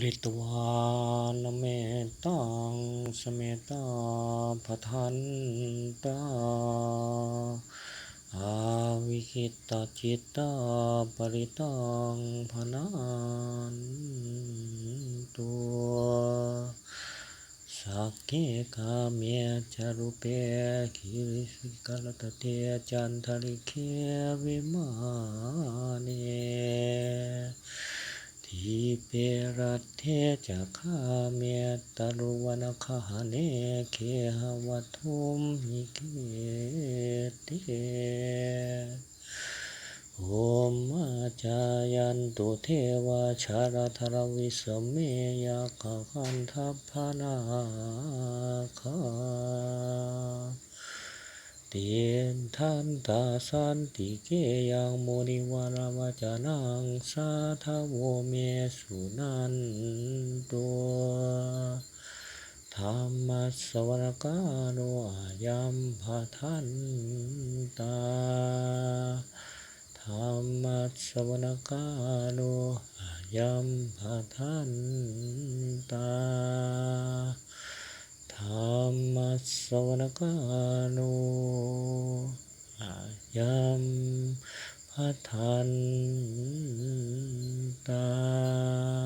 ริตวานเมตังสเมตา ปทันตาอาวิคิตาจิตตาปริตังพนันตัวสักเมียตุริสิกลตเตจันทริเคาเนเปรัตเทจะขาเมตตรุวนคหาเนเคหวัตุมหิเกติโอมอาจายันตุเทวาชารธรวิสเมยาคันทัพพนาคาตียน ทันตาสันติเกยังโมนิวาราวจานังสาทโวเมสุนันตัวธรรมสวรกาโนอายัมภาทันตาธรรมสวรกาโนอายัมภาทันตา วนกาโนอายัมพัทันตา